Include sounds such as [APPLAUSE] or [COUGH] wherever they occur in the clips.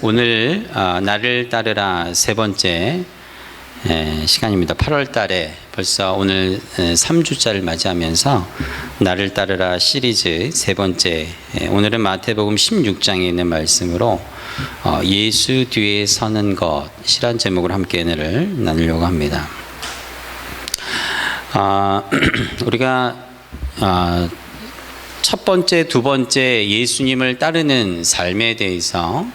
오늘 어, 나를 따르라 세 번째 에, 시간입니다. 8월 달에 벌써 오늘 3주차를 맞이하면서 나를 따르라 시리즈 세 번째 에, 오늘은 마태복음 16장에 있는 말씀으로 어, 예수 뒤에 서는 것이란 제목으로 함께 은혜를 나누려고 합니다. 아, [CLEARS THROAT] 우리가 아, 첫 번째, 두 번째 예수님을 따르는 삶에 대해서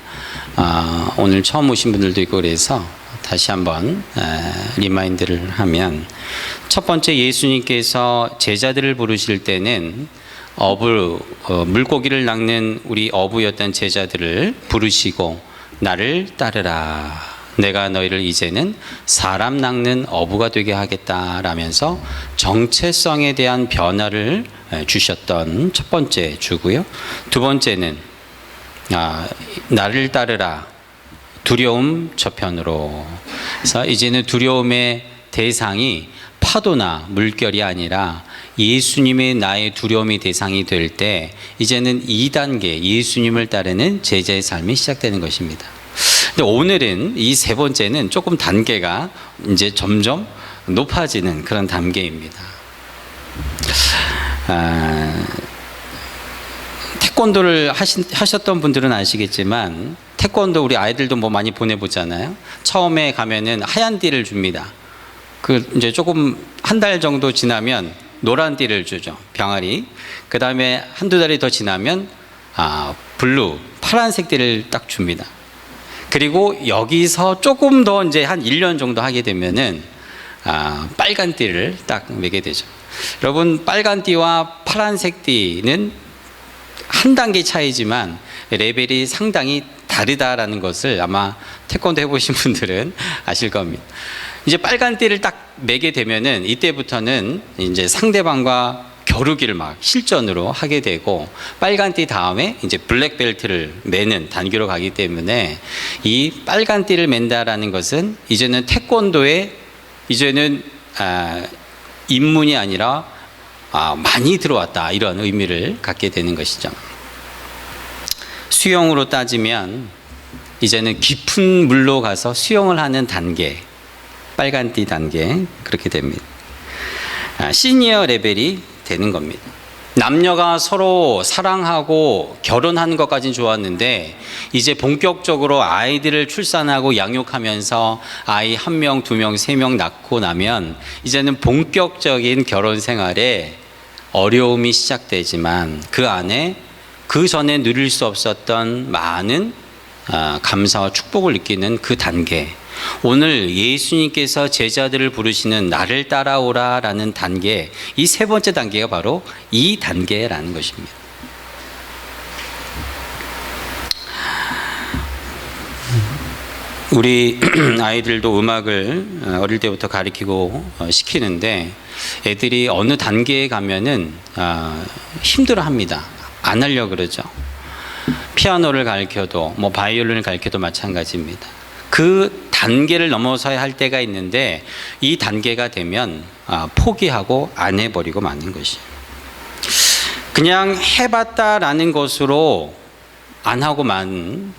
아, 오늘 처음 오신 분들도 있고 그래서 다시 한번 에, 리마인드를 하면 첫 번째 예수님께서 제자들을 부르실 때는 어부 어, 물고기를 낚는 우리 어부였던 제자들을 부르시고 나를 따르라. 내가 너희를 이제는 사람 낚는 어부가 되게 하겠다라면서 정체성에 대한 변화를 에, 주셨던 첫 번째 주고요. 두 번째는 아, 나를 따르라 두려움 저편으로 그래서 이제는 두려움의 대상이 파도나 물결이 아니라 예수님의 나의 두려움의 대상이 될 때 이제는 2단계 예수님을 따르는 제자의 삶이 시작되는 것입니다. 근데 오늘은 이 세 번째는 조금 단계가 이제 점점 높아지는 그런 단계입니다. 아, 태권도를 하신, 하셨던 분들은 아시겠지만 태권도 우리 아이들도 뭐 많이 보내보잖아요. 처음에 가면은 하얀 띠를 줍니다. 그 이제 조금 한 달 정도 지나면 노란 띠를 주죠. 병아리. 그 다음에 한두 달이 더 지나면 아, 블루, 파란색 띠를 딱 줍니다. 그리고 여기서 조금 더 이제 한 1년 정도 하게 되면은 아, 빨간 띠를 딱 매게 되죠. 여러분, 빨간 띠와 파란색 띠는 한 단계 차이지만 레벨이 상당히 다르다라는 것을 아마 태권도 해보신 [LAUGHS] 분들은 아실 겁니다. 이제 빨간 띠를 딱 매게 되면은 이때부터는 이제 상대방과 겨루기를 막 실전으로 하게 되고 빨간 띠 다음에 이제 블랙 벨트를 매는 단계로 가기 때문에 이 빨간 띠를 맨다라는 것은 이제는 태권도에 이제는 아, 입문이 아니라 아, 많이 들어왔다 이런 의미를 갖게 되는 것이죠. 수영으로 따지면 이제는 깊은 물로 가서 수영을 하는 단계, 빨간띠 단계 그렇게 됩니다. 아, 시니어 레벨이 되는 겁니다. 남녀가 서로 사랑하고 결혼하는 것까지는 좋았는데 이제 본격적으로 아이들을 출산하고 양육하면서 아이 한 명, 두 명, 세 명 낳고 나면 이제는 본격적인 결혼 생활에 어려움이 시작되지만 그 안에 그 전에 누릴 수 없었던 많은 아, 감사와 축복을 느끼는 그 단계. 오늘 예수님께서 제자들을 부르시는 나를 따라오라 라는 단계, 이 세 번째 단계가 바로 이 단계라는 것입니다. 우리 [CLEARS THROAT] 아이들도 음악을 어, 어릴 때부터 가르치고 어, 시키는데 애들이 어느 단계에 가면은 아, 힘들어 합니다. 안 하려 그러죠. 피아노를 가르쳐도 뭐 바이올린을 가르쳐도 마찬가지입니다. 그 단계를 넘어서야 할 때가 있는데 이 단계가 되면 아, 포기하고 안 해버리고 마는 것이. 그냥 해봤다라는 것으로 안 하고 만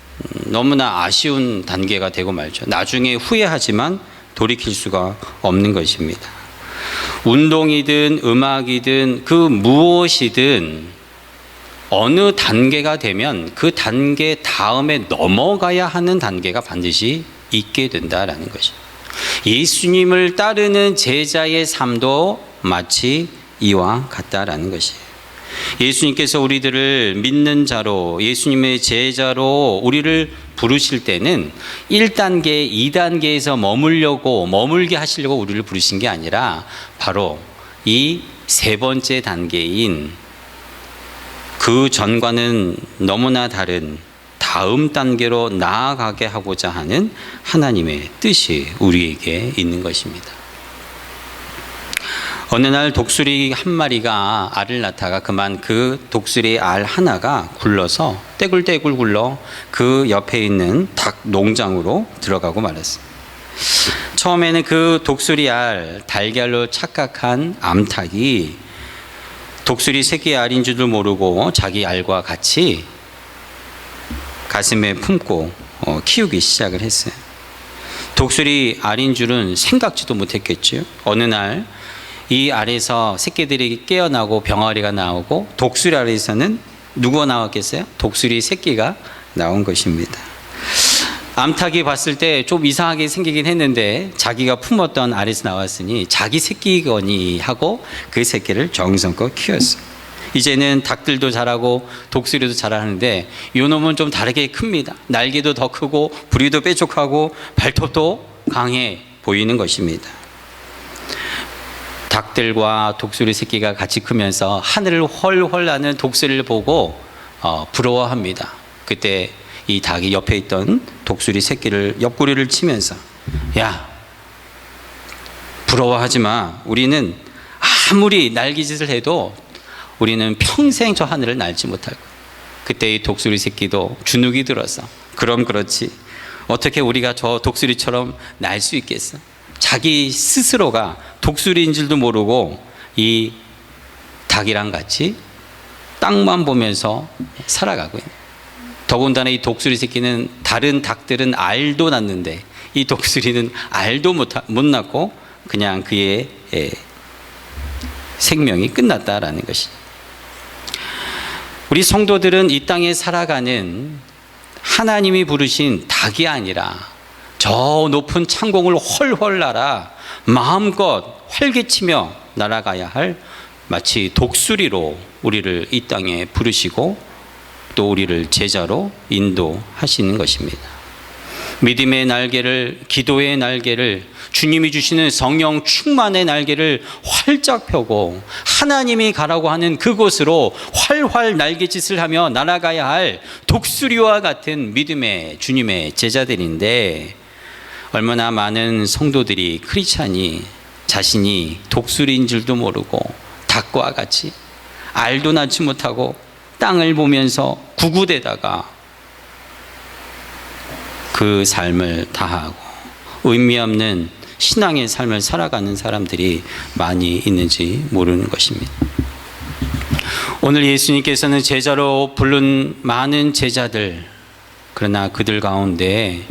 너무나 아쉬운 단계가 되고 말죠. 나중에 후회하지만 돌이킬 수가 없는 것입니다. 운동이든 음악이든 그 무엇이든 어느 단계가 되면 그 단계 다음에 넘어가야 하는 단계가 반드시 있게 된다라는 것이. 예수님을 따르는 제자의 삶도 마치 이와 같다라는 것이에요. 예수님께서 우리들을 믿는 자로 예수님의 제자로 우리를 부르실 때는 1단계, 2단계에서 머물려고 머물게 하시려고 우리를 부르신 게 아니라 바로 이 세 번째 단계인 그 전과는 너무나 다른 다음 단계로 나아가게 하고자 하는 하나님의 뜻이 우리에게 있는 것입니다. 어느 날 독수리 한 마리가 알을 낳다가 그만 그 독수리 알 하나가 굴러서 떼굴떼굴 굴러 그 옆에 있는 닭 농장으로 들어가고 말았습니다. 처음에는 그 독수리 알 달걀로 착각한 암탉이 독수리 새끼 알인 줄도 모르고 자기 알과 같이 가슴에 품고 어, 키우기 시작을 했어요. 독수리 알인 줄은 생각지도 못했겠죠. 어느 날 이 알에서 새끼들이 깨어나고 병아리가 나오고 독수리 알에서는 누가 나왔겠어요? 독수리 새끼가 나온 것입니다. 암탉이 봤을 때 좀 이상하게 생기긴 했는데 자기가 품었던 알에서 나왔으니 자기 새끼거니 하고 그 새끼를 정성껏 키웠어요. 이제는 닭들도 자라고 독수리도 자라는데 요 놈은 좀 다르게 큽니다. 날개도 더 크고 부리도 뾰족하고 발톱도 강해 보이는 것입니다. 닭들과 독수리 새끼가 같이 크면서 하늘을 헐헐 나는 독수리를 보고 어, 부러워합니다. 그때 이 닭이 옆에 있던 독수리 새끼를 옆구리를 치면서 야 부러워하지 마. 우리는 아무리 날개짓을 해도 우리는 평생 저 하늘을 날지 못할 거야. 그때 이 독수리 새끼도 주눅이 들어서 그럼 그렇지. 어떻게 우리가 저 독수리처럼 날 수 있겠어? 자기 스스로가 독수리인 줄도 모르고 이 닭이랑 같이 땅만 보면서 살아가고. 더군다나 이 독수리 새끼는 다른 닭들은 알도 낳는데 이 독수리는 알도 못, 못 낳고 그냥 그의 예, 생명이 끝났다라는 것이. 우리 성도들은 이 땅에 살아가는 하나님이 부르신 닭이 아니라 저 높은 창공을 헐헐 날아 마음껏 활개치며 날아가야 할 마치 독수리로 우리를 이 땅에 부르시고 또 우리를 제자로 인도하시는 것입니다. 믿음의 날개를 기도의 날개를 주님이 주시는 성령 충만의 날개를 활짝 펴고 하나님이 가라고 하는 그곳으로 활활 날개짓을 하며 날아가야 할 독수리와 같은 믿음의 주님의 제자들인데 얼마나 많은 성도들이 크리스찬이 자신이 독수리인 줄도 모르고 닭과 같이 알도 낳지 못하고 땅을 보면서 구구대다가 그 삶을 다하고 의미 없는 신앙의 삶을 살아가는 사람들이 많이 있는지 모르는 것입니다. 오늘 예수님께서는 제자로 부른 많은 제자들, 그러나 그들 가운데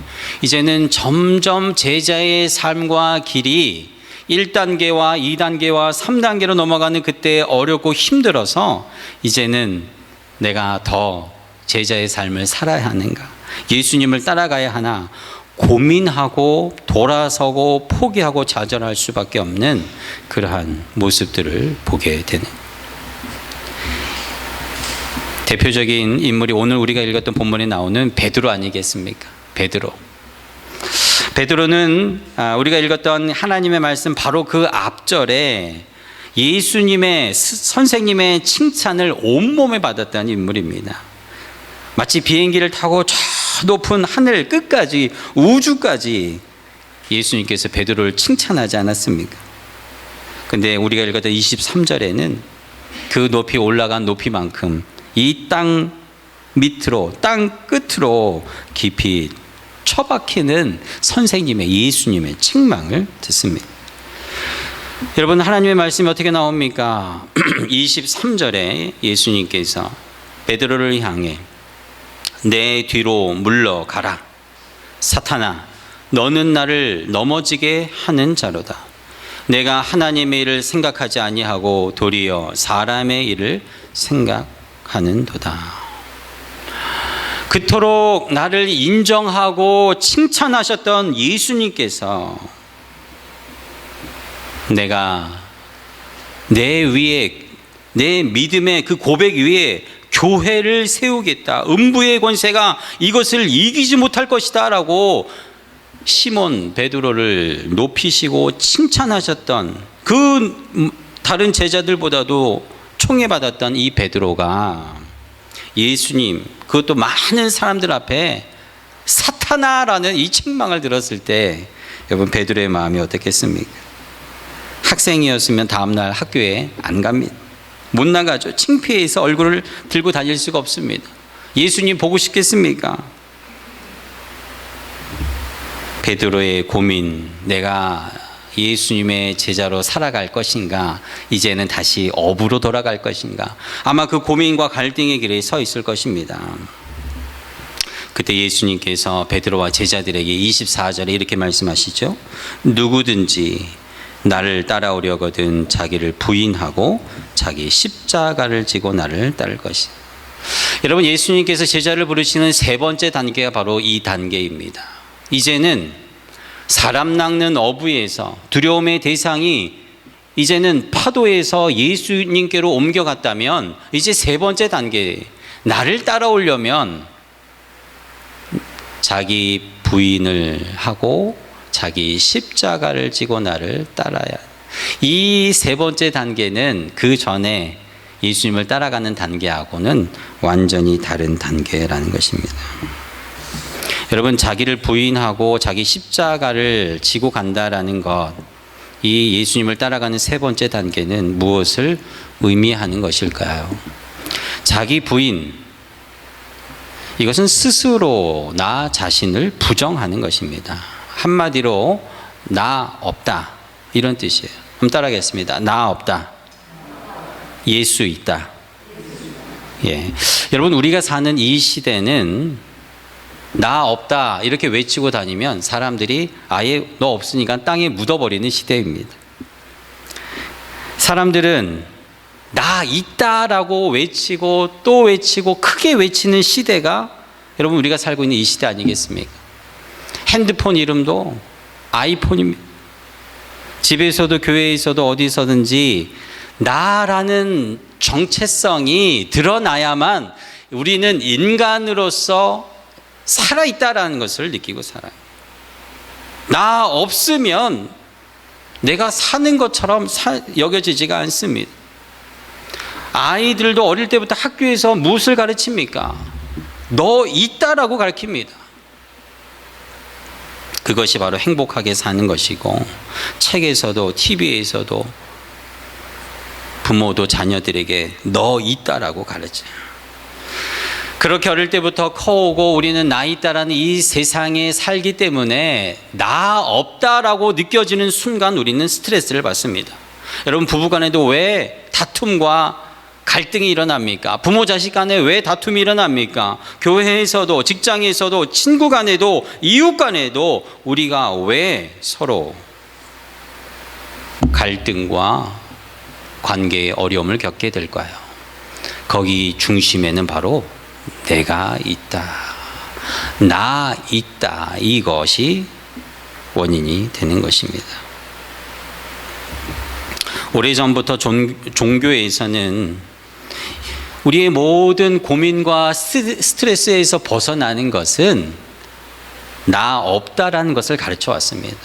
이제는 점점 제자의 삶과 길이 1단계와 2단계와 3단계로 넘어가는 그때 어렵고 힘들어서 이제는 내가 더 제자의 삶을 살아야 하는가? 예수님을 따라가야 하나? 고민하고 돌아서고 포기하고 좌절할 수밖에 없는 그러한 모습들을 보게 되는 대표적인 인물이 오늘 우리가 읽었던 본문에 나오는 베드로 아니겠습니까? 베드로. 베드로는 아, 우리가 읽었던 하나님의 말씀 바로 그 앞절에 예수님의 선생님의 칭찬을 온몸에 받았던 인물입니다. 마치 비행기를 타고 저 높은 하늘 끝까지 우주까지 예수님께서 베드로를 칭찬하지 않았습니까? 근데 우리가 읽었던 23절에는 그 높이 올라간 높이만큼 이 땅 밑으로 땅 끝으로 깊이 처박히는 선생님의 예수님의 책망을 듣습니다. 여러분 하나님의 말씀이 어떻게 나옵니까? [CLEARS THROAT] 23절에 예수님께서 베드로를 향해 내 뒤로 물러가라. 사탄아, 너는 나를 넘어지게 하는 자로다. 내가 하나님의 일을 생각하지 아니하고 도리어 사람의 일을 생각 하는도다. 그토록 나를 인정하고 칭찬하셨던 예수님께서 내가 내 위에 내 믿음의 그 고백 위에 교회를 세우겠다. 음부의 권세가 이것을 이기지 못할 것이다라고 시몬 베드로를 높이시고 칭찬하셨던 그 다른 제자들보다도 총애받았던 이 베드로가 예수님 그것도 많은 사람들 앞에 사타나라는 이 책망을 들었을 때 여러분 베드로의 마음이 어떻겠습니까? 학생이었으면 다음날 학교에 안 갑니다. 못 나가죠. 창피해서 얼굴을 들고 다닐 수가 없습니다. 예수님 보고 싶겠습니까? 베드로의 고민, 내가 예수님의 제자로 살아갈 것인가, 이제는 다시 업으로 돌아갈 것인가, 아마 그 고민과 갈등의 길에 서 있을 것입니다. 그때 예수님께서 베드로와 제자들에게 24절에 이렇게 말씀하시죠. 누구든지 나를 따라오려거든 자기를 부인하고 자기 십자가를 지고 나를 따를 것이. 여러분 예수님께서 제자를 부르시는 세 번째 단계가 바로 이 단계입니다. 이제는 사람 낚는 어부에서 두려움의 대상이 이제는 파도에서 예수님께로 옮겨갔다면 이제 세 번째 단계 나를 따라오려면 자기 부인을 하고 자기 십자가를 지고 나를 따라야. 이 세 번째 단계는 그 전에 예수님을 따라가는 단계하고는 완전히 다른 단계라는 것입니다. 여러분 자기를 부인하고 자기 십자가를 지고 간다라는 것, 이 예수님을 따라가는 세 번째 단계는 무엇을 의미하는 것일까요? 자기 부인, 이것은 스스로 나 자신을 부정하는 것입니다. 한마디로 나 없다 이런 뜻이에요. 한번 따라하겠습니다. 나 없다. 예수 있다. 예. 여러분 우리가 사는 이 시대는 나 없다 이렇게 외치고 다니면 사람들이 아예 너 없으니까 땅에 묻어버리는 시대입니다. 사람들은 나 있다라고 외치고 또 외치고 크게 외치는 시대가 여러분 우리가 살고 있는 이 시대 아니겠습니까? 핸드폰 이름도 아이폰입니다. 집에서도 교회에서도 어디서든지 나라는 정체성이 드러나야만 우리는 인간으로서 살아있다라는 것을 느끼고 살아요. 나 없으면 내가 사는 것처럼 사, 여겨지지가 않습니다. 아이들도 어릴 때부터 학교에서 무엇을 가르칩니까? 너 있다라고 가르칩니다. 그것이 바로 행복하게 사는 것이고 책에서도 TV에서도 부모도 자녀들에게 너 있다라고 가르쳐요. 그렇게 어릴 때부터 커오고 우리는 나 있다라는 이 세상에 살기 때문에 나 없다라고 느껴지는 순간 우리는 스트레스를 받습니다. 여러분 부부간에도 왜 다툼과 갈등이 일어납니까? 부모 자식 간에 왜 다툼이 일어납니까? 교회에서도 직장에서도 친구 간에도 이웃 간에도 우리가 왜 서로 갈등과 관계의 어려움을 겪게 될까요? 거기 중심에는 바로 내가 있다. 나 있다. 이것이 원인이 되는 것입니다. 오래전부터 종교에서는 우리의 모든 고민과 스트레스에서 벗어나는 것은 나 없다라는 것을 가르쳐 왔습니다.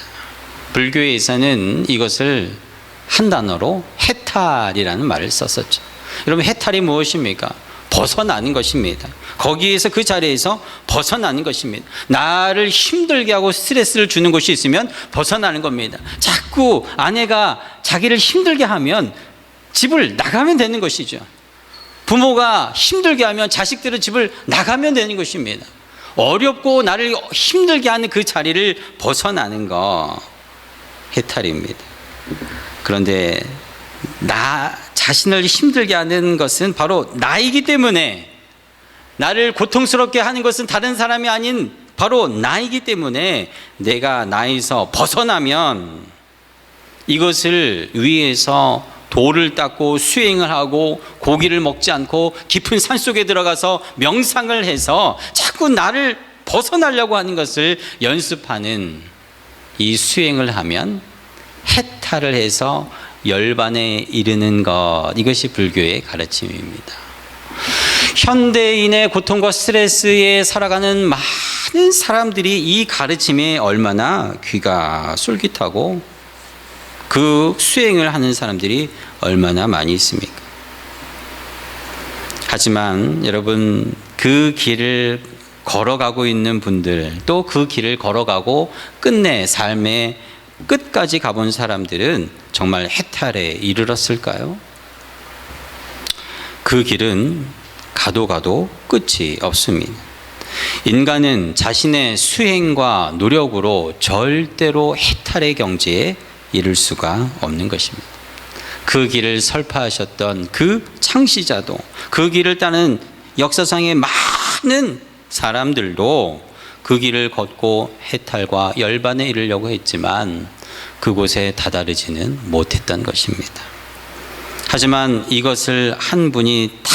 불교에서는 이것을 한 단어로 해탈이라는 말을 썼었죠. 여러분 해탈이 무엇입니까? 벗어나는 것입니다. 거기에서 그 자리에서 벗어나는 것입니다. 나를 힘들게 하고 스트레스를 주는 것이 있으면 벗어나는 겁니다. 자꾸 아내가 자기를 힘들게 하면 집을 나가면 되는 것이죠. 부모가 힘들게 하면 자식들은 집을 나가면 되는 것입니다. 어렵고 나를 힘들게 하는 그 자리를 벗어나는 거 해탈입니다. 그런데 나 자신을 힘들게 하는 것은 바로 나이기 때문에 나를 고통스럽게 하는 것은 다른 사람이 아닌 바로 나이기 때문에 내가 나에서 벗어나면 이것을 위해서 돌을 닦고 수행을 하고 고기를 먹지 않고 깊은 산 속에 들어가서 명상을 해서 자꾸 나를 벗어나려고 하는 것을 연습하는 이 수행을 하면 해탈을 해서 열반에 이르는 것 이것이 불교의 가르침입니다. 현대인의 고통과 스트레스에 살아가는 많은 사람들이 이 가르침에 얼마나 귀가 솔깃하고 그 수행을 하는 사람들이 얼마나 많이 있습니까? 하지만 여러분 그 길을 걸어가고 있는 분들 또 그 길을 걸어가고 끝내 삶의 끝까지 가본 사람들은 정말 해탈에 이르렀을까요? 그 길은 가도 가도 끝이 없습니다. 인간은 자신의 수행과 노력으로 절대로 해탈의 경지에 이를 수가 없는 것입니다. 그 길을 설파하셨던 그 창시자도 그 길을 따는 역사상의 많은 사람들도 그 길을 걷고 해탈과 열반에 이르려고 했지만 그곳에 다다르지는 못했던 것입니다. 하지만 이것을 한 분이 딱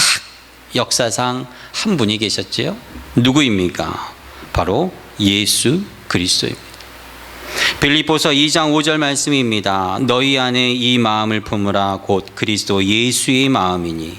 역사상 한 분이 계셨지요. 누구입니까? 바로 예수 그리스도입니다. 빌립보서 2장 5절 말씀입니다. 너희 안에 이 마음을 품으라 곧 그리스도 예수의 마음이니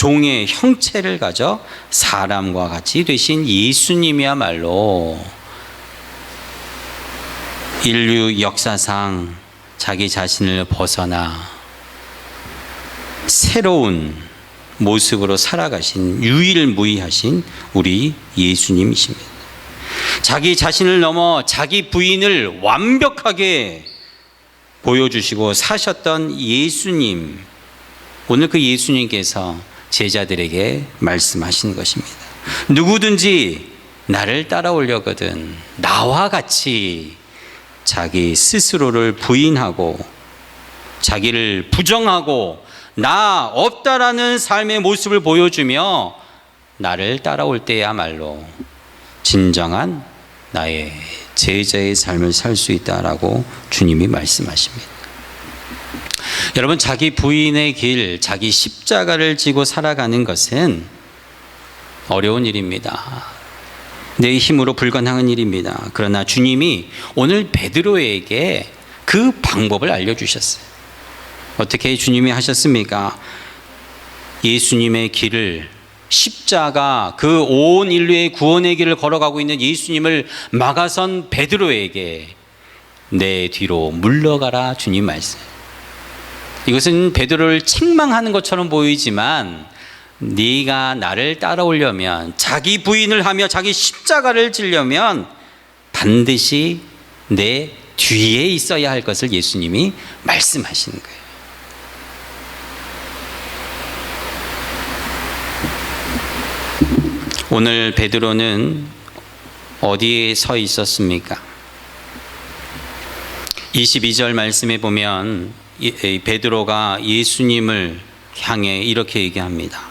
종의 형체를 가져 사람과 같이 되신 예수님이야말로 인류 역사상 자기 자신을 벗어나 새로운 모습으로 살아가신 유일무이하신 우리 예수님이십니다. 자기 자신을 넘어 자기 부인을 완벽하게 보여주시고 사셨던 예수님. 오늘 그 예수님께서 제자들에게 말씀하신 것입니다. 누구든지 나를 따라오려거든 나와 같이 자기 스스로를 부인하고 자기를 부정하고 나 없다라는 삶의 모습을 보여주며 나를 따라올 때야말로 진정한 나의 제자의 삶을 살 수 있다라고 주님이 말씀하십니다. 여러분 자기 부인의 길, 자기 십자가를 지고 살아가는 것은 어려운 일입니다. 내 힘으로 불가능한 일입니다. 그러나 주님이 오늘 베드로에게 그 방법을 알려주셨어요. 어떻게 주님이 하셨습니까? 예수님의 길을 십자가 그 온 인류의 구원의 길을 걸어가고 있는 예수님을 막아선 베드로에게 내 뒤로 물러가라 주님 말씀. 이것은 베드로를 책망하는 것처럼 보이지만 네가 나를 따라오려면 자기 부인을 하며 자기 십자가를 지려면 반드시 내 뒤에 있어야 할 것을 예수님이 말씀하시는 거예요. 오늘 베드로는 어디에 서 있었습니까? 22절 말씀에 보면 베드로가 예수님을 향해 이렇게 얘기합니다.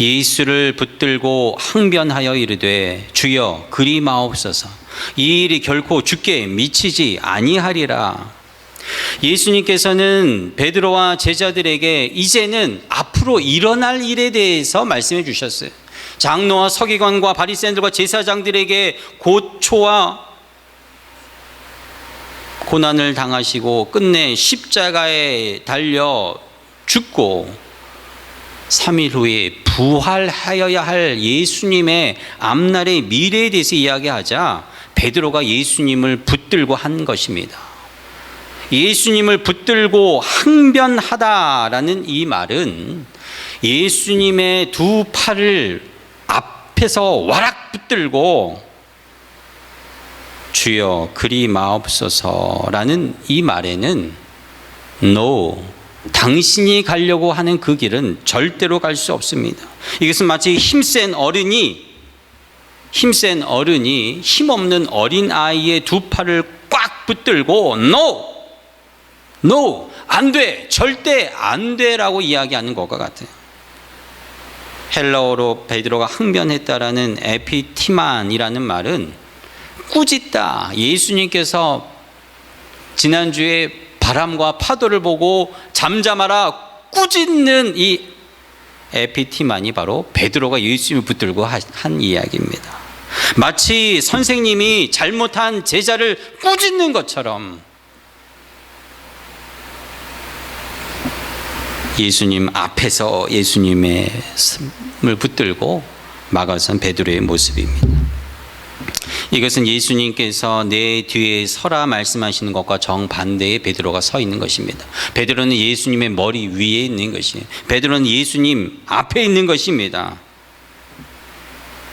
예수를 붙들고 항변하여 이르되 주여 그리 마옵소서 이 일이 결코 죽게 미치지 아니하리라. 예수님께서는 베드로와 제자들에게 이제는 앞으로 일어날 일에 대해서 말씀해 주셨어요. 장로와 서기관과 바리새인들과 제사장들에게 고초와 고난을 당하시고 끝내 십자가에 달려 죽고 3일 후에 부활하여야 할 예수님의 앞날의 미래에 대해서 이야기하자 베드로가 예수님을 붙들고 한 것입니다. 예수님을 붙들고 항변하다라는 이 말은 예수님의 두 팔을 앞에서 와락 붙들고 주여 그리 마옵소서라는 이 말에는 no 당신이 가려고 하는 그 길은 절대로 갈 수 없습니다. 이것은 마치 힘센 어른이 힘센 어른이 힘없는 어린 아이의 두 팔을 꽉 붙들고 no no 안 돼. 절대 안 돼라고 이야기하는 것과 같아요. 헬라어로 베드로가 항변했다라는 에피티만이라는 말은 꾸짖다. 예수님께서 지난주에 바람과 파도를 보고 잠잠하라 꾸짖는 이 에피티만이 바로 베드로가 예수님을 붙들고 한 이야기입니다. 마치 선생님이 잘못한 제자를 꾸짖는 것처럼 예수님 앞에서 예수님의 숨을 붙들고 막아선 베드로의 모습입니다. 이것은 예수님께서 내 뒤에 서라 말씀하시는 것과 정반대의 베드로가 서 있는 것입니다. 베드로는 예수님의 머리 위에 있는 것이에요. 베드로는 예수님 앞에 있는 것입니다.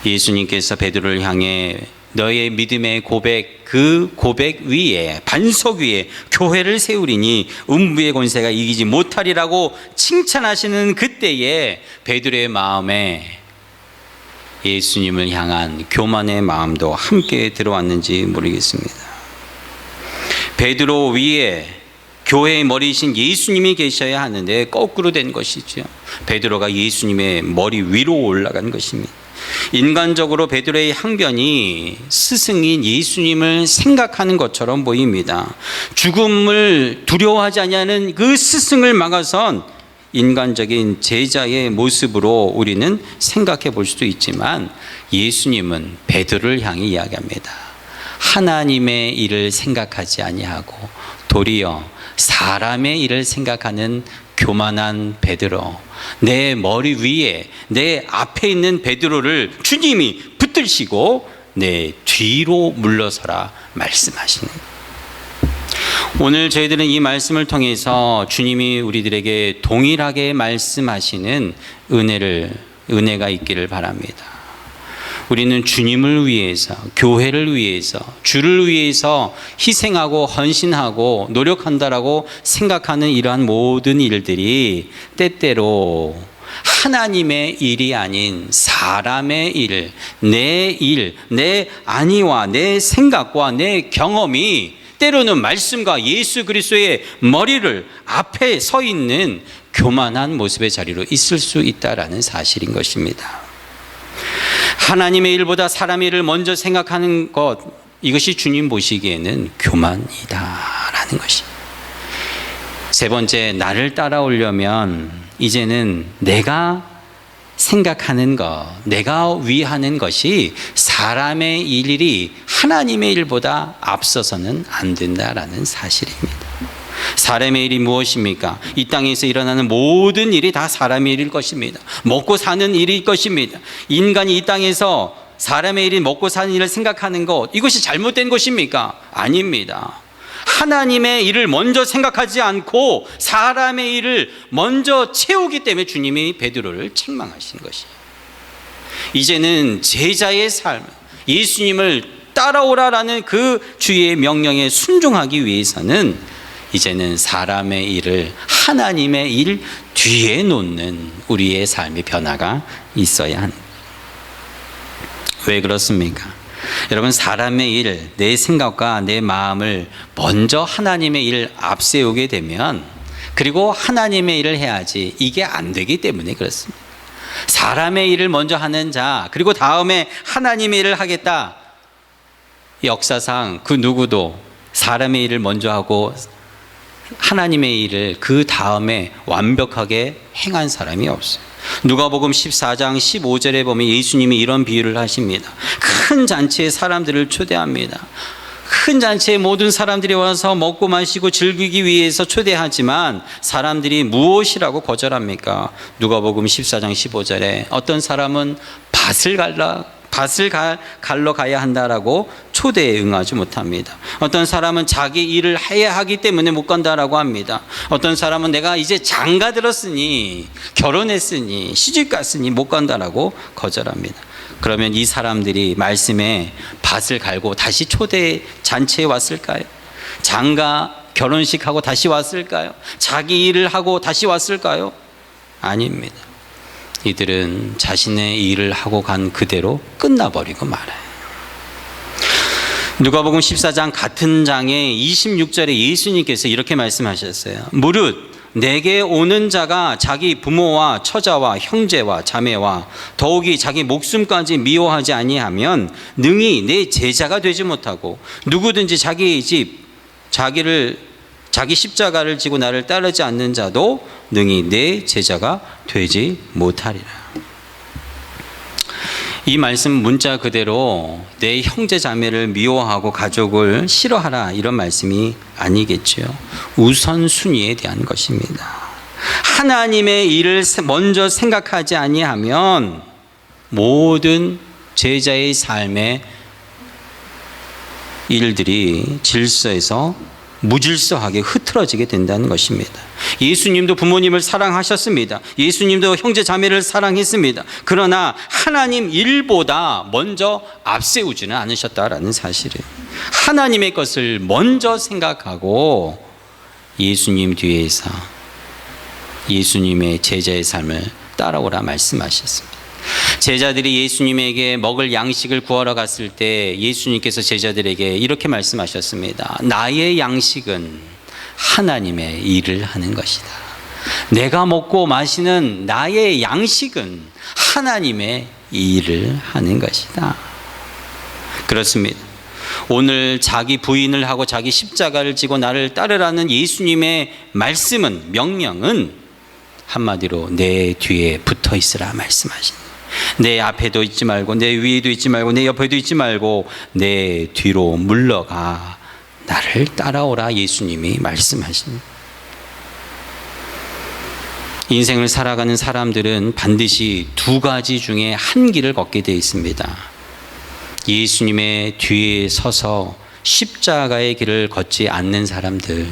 예수님께서 베드로를 향해 너의 믿음의 고백 그 고백 위에 반석 위에 교회를 세우리니 음부의 권세가 이기지 못하리라고 칭찬하시는 그때에 베드로의 마음에 예수님을 향한 교만의 마음도 함께 들어왔는지 모르겠습니다. 베드로 위에 교회의 머리이신 예수님이 계셔야 하는데 거꾸로 된 것이죠. 베드로가 예수님의 머리 위로 올라간 것입니다. 인간적으로 베드로의 항변이 스승인 예수님을 생각하는 것처럼 보입니다. 죽음을 두려워하지 아니하는 그 스승을 막아선 인간적인 제자의 모습으로 우리는 생각해 볼 수도 있지만 예수님은 베드로를 향해 이야기합니다. 하나님의 일을 생각하지 아니하고 도리어 사람의 일을 생각하는 교만한 베드로 내 머리 위에 내 앞에 있는 베드로를 주님이 붙들시고 내 뒤로 물러서라 말씀하시는 오늘 저희들은 이 말씀을 통해서 주님이 우리들에게 동일하게 말씀하시는 은혜를 은혜가 있기를 바랍니다. 우리는 주님을 위해서, 교회를 위해서, 주를 위해서 희생하고 헌신하고 노력한다라고 생각하는 이러한 모든 일들이 때때로 하나님의 일이 아닌 사람의 일, 내 일, 내 안위와 내 생각과 내 경험이 때로는 말씀과 예수 그리스도의 머리를 앞에 서 있는 교만한 모습의 자리로 있을 수 있다라는 사실인 것입니다. 하나님의 일보다 사람의 일을 먼저 생각하는 것 이것이 주님 보시기에는 교만이다라는 것이. 세 번째 나를 따라오려면 이제는 내가 생각하는 것, 내가 위하는 것이 사람의 일이 하나님의 일보다 앞서서는 안 된다라는 사실입니다. 사람의 일이 무엇입니까? 이 땅에서 일어나는 모든 일이 다 사람의 일일 것입니다. 먹고 사는 일일 것입니다. 인간이 이 땅에서 사람의 일이 먹고 사는 일을 생각하는 것, 이것이 잘못된 것입니까? 아닙니다. 하나님의 일을 먼저 생각하지 않고 사람의 일을 먼저 채우기 때문에 주님이 베드로를 책망하신 것이에요. 이제는 제자의 삶, 예수님을 따라오라라는 그 주의 명령에 순종하기 위해서는 이제는 사람의 일을 하나님의 일 뒤에 놓는 우리의 삶의 변화가 있어야 합니다. 왜 그렇습니까? 여러분 사람의 일, 내 생각과 내 마음을 먼저 하나님의 일을 앞세우게 되면 그리고 하나님의 일을 해야지 이게 안 되기 때문에 그렇습니다. 사람의 일을 먼저 하는 자, 그리고 다음에 하나님의 일을 하겠다. 역사상 그 누구도 사람의 일을 먼저 하고 하나님의 일을 그 다음에 완벽하게 행한 사람이 없어요. 누가복음 14장 15절에 보면 예수님이 이런 비유를 하십니다. 큰 잔치에 사람들을 초대합니다. 큰 잔치에 모든 사람들이 와서 먹고 마시고 즐기기 위해서 초대하지만 사람들이 무엇이라고 거절합니까? 누가복음 14장 15절에 어떤 사람은 밭을 갈라 밭을 갈러 가야 한다라고 초대에 응하지 못합니다. 어떤 사람은 자기 일을 해야 하기 때문에 못 간다라고 합니다. 어떤 사람은 내가 이제 장가 들었으니 결혼했으니 시집 갔으니 못 간다라고 거절합니다. 그러면 이 사람들이 말씀에 밭을 갈고 다시 초대 잔치에 왔을까요? 장가 결혼식하고 다시 왔을까요? 자기 일을 하고 다시 왔을까요? 아닙니다. 이들은 자신의 일을 하고 간 그대로 끝나버리고 말아요. 누가복음 14장 같은 장에 26절에 예수님께서 이렇게 말씀하셨어요. 무릇 내게 오는 자가 자기 부모와 처자와 형제와 자매와 더욱이 자기 목숨까지 미워하지 아니하면 능히 내 제자가 되지 못하고 누구든지 자기 집 자기를 자기 십자가를 지고 나를 따르지 않는 자도 능히 내 제자가 되지 못하리라. 이 말씀 문자 그대로 내 형제 자매를 미워하고 가족을 싫어하라 이런 말씀이 아니겠죠. 우선순위에 대한 것입니다. 하나님의 일을 먼저 생각하지 아니하면 모든 제자의 삶의 일들이 질서에서 무질서하게 흐트러지게 된다는 것입니다. 예수님도 부모님을 사랑하셨습니다. 예수님도 형제 자매를 사랑했습니다. 그러나 하나님 일보다 먼저 앞세우지는 않으셨다라는 사실을 하나님의 것을 먼저 생각하고 예수님 뒤에서 예수님의 제자의 삶을 따라오라 말씀하셨습니다. 제자들이 예수님에게 먹을 양식을 구하러 갔을 때 예수님께서 제자들에게 이렇게 말씀하셨습니다. 나의 양식은 하나님의 일을 하는 것이다. 내가 먹고 마시는 나의 양식은 하나님의 일을 하는 것이다. 그렇습니다. 오늘 자기 부인을 하고 자기 십자가를 지고 나를 따르라는 예수님의 말씀은 명령은 한마디로 내 뒤에 붙어 있으라 말씀하신. 내 앞에도 있지 말고 내 위에도 있지 말고 내 옆에도 있지 말고 내 뒤로 물러가 나를 따라오라 예수님이 말씀하신. 인생을 살아가는 사람들은 반드시 두 가지 중에 한 길을 걷게 되어 있습니다. 예수님의 뒤에 서서 십자가의 길을 걷지 않는 사람들.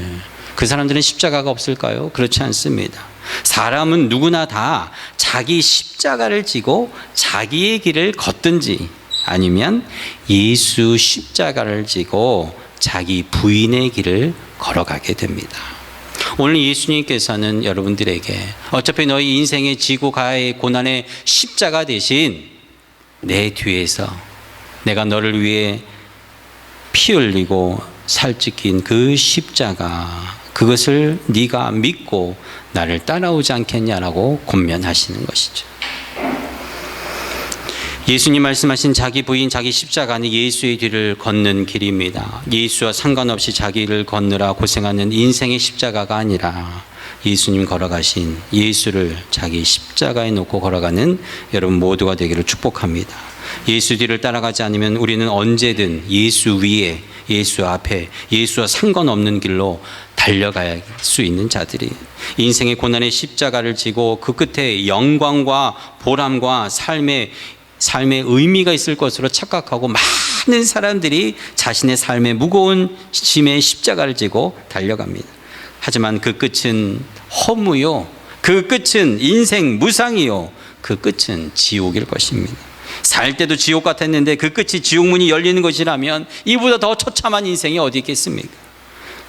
그 사람들은 십자가가 없을까요? 그렇지 않습니다. 사람은 누구나 다 자기 십자가를 지고 자기의 길을 걷든지 아니면 예수 십자가를 지고 자기 부인의 길을 걸어가게 됩니다. 오늘 예수님께서는 여러분들에게 어차피 너희 인생의 지고 가의 고난의 십자가 대신 내 뒤에서 내가 너를 위해 피 흘리고 살찌킨 그 십자가 그것을 네가 믿고 나를 따라오지 않겠냐라고 권면하시는 것이죠. 예수님 말씀하신 자기 부인 자기 십자가는 예수의 뒤를 걷는 길입니다. 예수와 상관없이 자기를 걷느라 고생하는 인생의 십자가가 아니라 예수님 걸어가신 예수를 자기 십자가에 놓고 걸어가는 여러분 모두가 되기를 축복합니다. 예수 뒤를 따라가지 않으면 우리는 언제든 예수 위에 예수 앞에 예수와 상관없는 길로 달려갈 수 있는 자들이 인생의 고난의 십자가를 지고 그 끝에 영광과 보람과 삶의 삶의 의미가 있을 것으로 착각하고 많은 사람들이 자신의 삶의 무거운 짐의 십자가를 지고 달려갑니다. 하지만 그 끝은 허무요. 그 끝은 인생 무상이요. 그 끝은 지옥일 것입니다. 살 때도 지옥 같았는데 그 끝이 지옥문이 열리는 것이라면 이보다 더 처참한 인생이 어디 있겠습니까?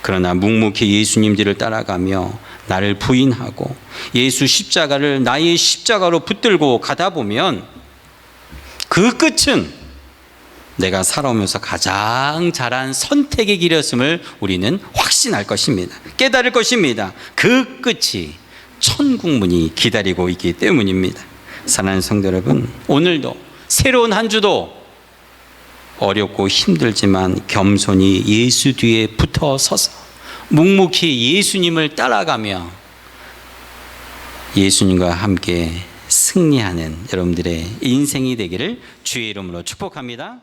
그러나 묵묵히 예수님 뒤를 따라가며 나를 부인하고 예수 십자가를 나의 십자가로 붙들고 가다 보면 그 끝은 내가 살아오면서 가장 잘한 선택의 길이었음을 우리는 확신할 것입니다. 깨달을 것입니다. 그 끝이 천국문이 기다리고 있기 때문입니다. 사랑하는 성도 여러분, 오늘도 새로운 한 주도 어렵고 힘들지만 겸손히 예수 뒤에 붙어 서서 묵묵히 예수님을 따라가며 예수님과 함께 승리하는 여러분들의 인생이 되기를 주의 이름으로 축복합니다.